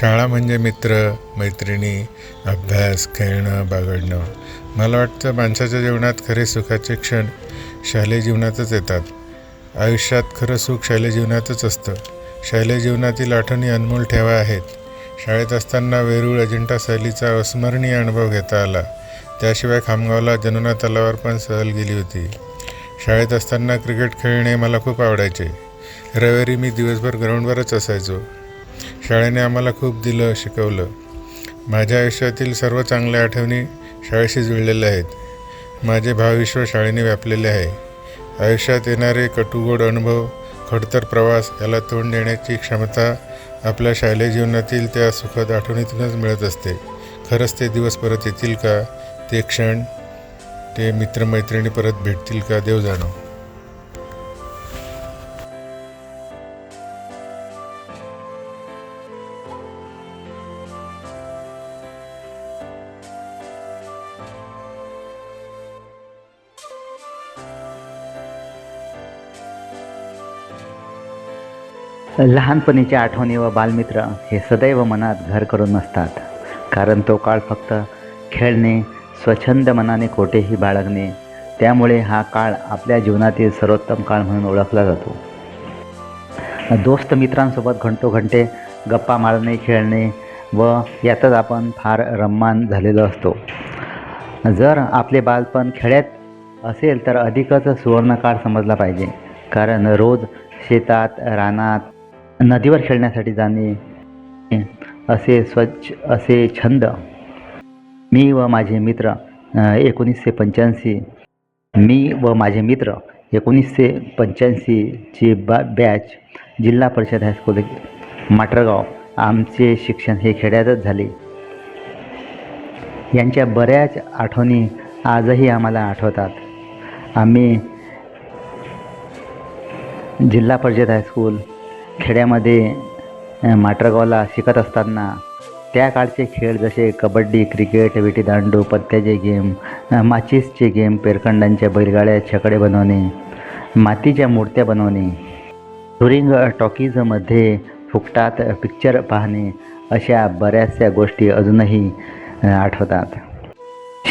शाळा म्हणजे मित्र मैत्रिणी अभ्यास खेळणं बागडणं. मला वाटतं माणसाच्या जीवनात खरे सुखाचे क्षण शालेय जीवनातच येतात. आयुष्यात खरं सुख शालेय जीवनातच असतं. शालेय जीवनातील आठवणी अनमोल ठेवा आहेत. शाळेत असताना वेरूळ अजिंठा सहलीचा अस्मरणीय अनुभव घेता आला. त्याशिवाय खामगावला जनुना तलावर पण सहल गेली होती. शाळेत असताना क्रिकेट खेळणे मला खूप आवडायचे. रविवारी मी दिवसभर ग्राउंडवरच असायचो. शाळेने आम्हाला खूप दिलं शिकवलं. माझ्या आयुष्यातील सर्व चांगल्या आठवणी शाळेशी जुळलेल्या आहेत. माझे भावविश्व शाळेने व्यापलेले आहे. आयुष्यात येणारे कटुगोड अनुभव खडतर प्रवास याला तोंड देण्याची क्षमता आपल्या शालेय जीवनातील त्या सुखद आठवणीतूनच मिळत असते. खरंच ते दिवस परत येतील का? ते क्षण ते मित्रमैत्रिणी परत भेटतील का? देव जाणो. लहानपणीच्या आठवणी व बालमित्र हे सदैव मनात घर करून नसतात कारण तो काळ फक्त खेळणे स्वच्छंद मनाने कोठेही बाळगणे त्यामुळे हा काळ आपल्या जीवनातील सर्वोत्तम काळ म्हणून ओळखला जातो. दोस्त मित्रांसोबत घंटोघंटे गप्पा मारणे खेळणे व यातच आपण फार रम्मान झालेलो असतो. जर आपले बालपण खेड्यात असेल तर अधिकच सुवर्णकाळ समजला पाहिजे. कारण रोज शेतात रानात नदीवर खेळण्यासाठी जाणे असे स्वच्छ असे छंद. मी व माझे मित्र एकोणीसशे पंच्याऐंशी. मी व माझे मित्र एकोणीसशे पंच्याऐंशीची बा बॅच जिल्हा परिषद हायस्कूल माटरगाव. आमचे शिक्षण हे खेड्यातच झाले. यांच्या बऱ्याच आठवणी आजही आम्हाला आठवतात. आम्ही जिल्हा परिषद हायस्कूल खेड्यामध्ये माटरगावला शिकत असताना त्या काळचे खेळ जसे कबड्डी क्रिकेट विटीदांडू पत्त्याचे गेम माचीसचे गेम पेरखंडांच्या बैलगाड्या छकडे बनवणे मातीच्या मूर्त्या बनवणे टुरिंग टॉकीजमध्ये फुकटात पिक्चर पाहणे अशा बऱ्याचशा गोष्टी अजूनही आठवतात.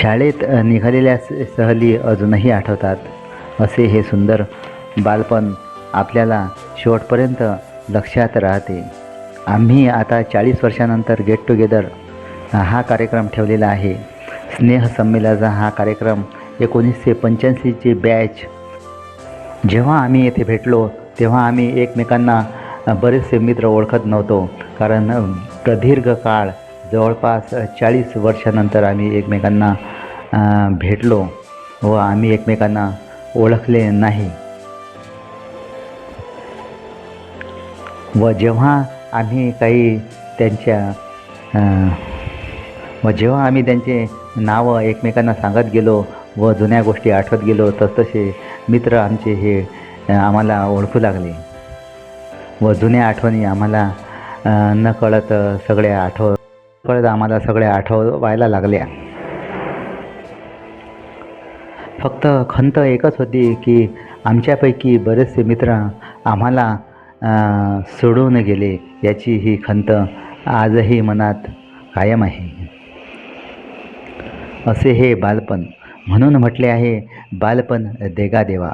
शाळेत निघालेल्या स- सहली अजूनही आठवतात. असे हे सुंदर बालपण आपल्याला शेवटपर्यंत लक्षात राहते. आम्ही आता चाळीस वर्षानंतर गेट टुगेदर हा कार्यक्रम ठेवलेला आहे. स्नेहसंमेलनाचा हा कार्यक्रम एकोणीसशे पंच्याऐंशीची बॅच जेव्हा आम्ही येथे भेटलो तेव्हा आम्ही एकमेकांना बरेचसे मित्र ओळखत नव्हतो. कारण प्रदीर्घ काळ जवळपास चाळीस वर्षानंतर आम्ही एकमेकांना भेटलो व आम्ही एकमेकांना ओळखले नाही. व जेव्हा आम्ही काही त्यांच्या व जेव्हा आम्ही त्यांचे नावं एकमेकांना सांगत गेलो व जुन्या गोष्टी आठवत गेलो तसतसे मित्र आमचे हे आम्हाला ओळखू लागले. व जुन्या आठवणी आम्हाला न नकळत सगळ्या आठव कळत आम्हाला सगळ्या आठवायला लागल्या. फक्त खंत एकच होती की आमच्यापैकी बरेचसे मित्र आम्हाला सोडून गेले याची ही खंत आजही मनात कायम आहे. असे हे बालपण म्हणून म्हटले आहे बालपण देगा देवा.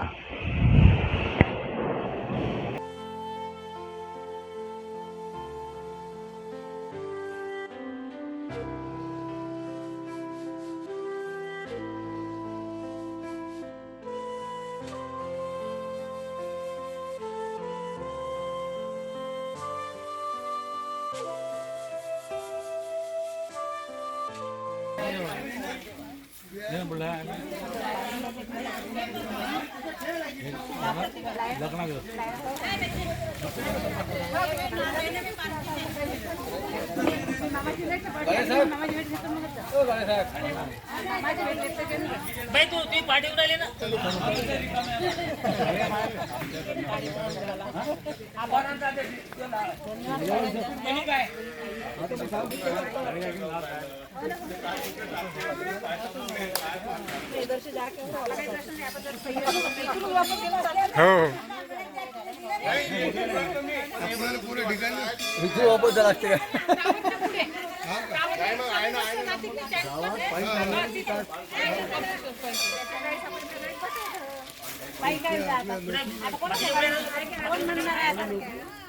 என் பிள்ளை லக்னாக்கு லக்னாக்கு बाई तू ती पाठी उडाली ना? हो.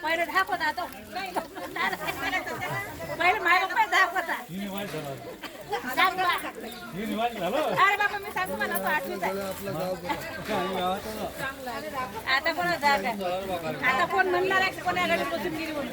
पहिले दाखवत आता पहिले माझ्या पण दाखवता अरे बाबा मी सांगू मला तो आठवीत आहे. आता कोणा जाग आहे आता कोण म्हणणार आहे कोणा आघाडी बसून गेली म्हणून?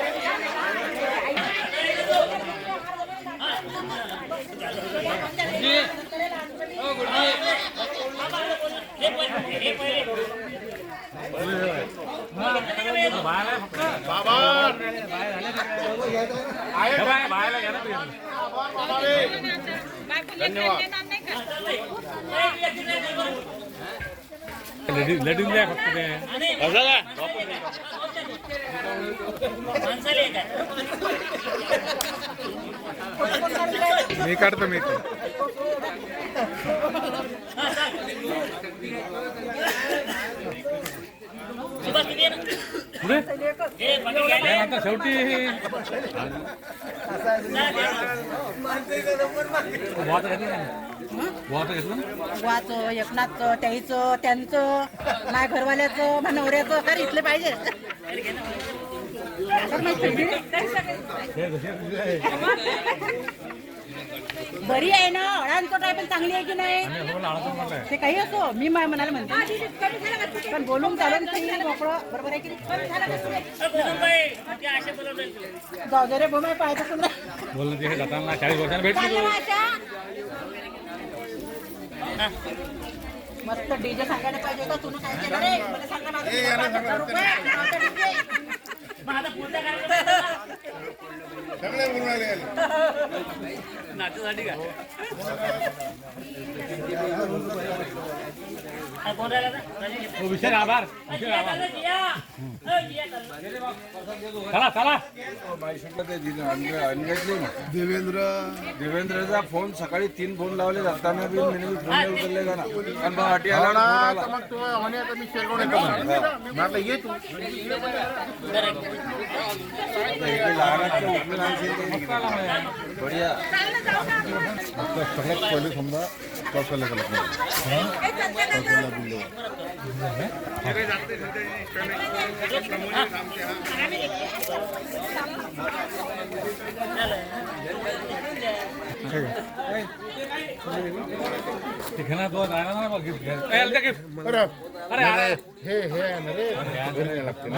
लढून द्या फक्त ते. मी काढतो मी पुढे? हे आता शेवटी. घेतलं घेतलं वाचं एकनाथचं त्याईचं त्यांचं माझ्या घरवाल्याचं माझ्या नवऱ्याचं तर इथले पाहिजे. बरी आहे ना? अळांचं काय पण चांगली आहे की नाही? सगळं ते काही असो मी मा- म्हणायला म्हणते. पण बोलून चालून मोकळं. बरोबर आहे की जाऊ दे रे भूमी पाहायचं तुला बोललं ते जाताना चाळीस वर्षांना भेटली. मस्त डीजे सांगायला पाहिजे होता तुला काय केलं रे? मला सांगा माझं हजार आता का? हा, कोण राहिला आता? राजू घे. विषय आभार. विषय. हो. चला चला. देवेंद्र. देवेंद्रचा फोन सकाळी तीन फोन लावले जाताना बी मी फोन उचलले जाणार. आणि मग अटी आला आणि फोन आला. आता हे. जे लहानाचं उचलून आणशील ते बढिया. सगळ्यात पहिले समजा कौशल्य कल्पना कौशल्य बिल्डवर ते घेणार तो राहणार ना मग गिफ्ट घ्यायला. ए, याला द्या gift. अरे अरे हे हे आहे ना रे घरी न्यायला लागते ना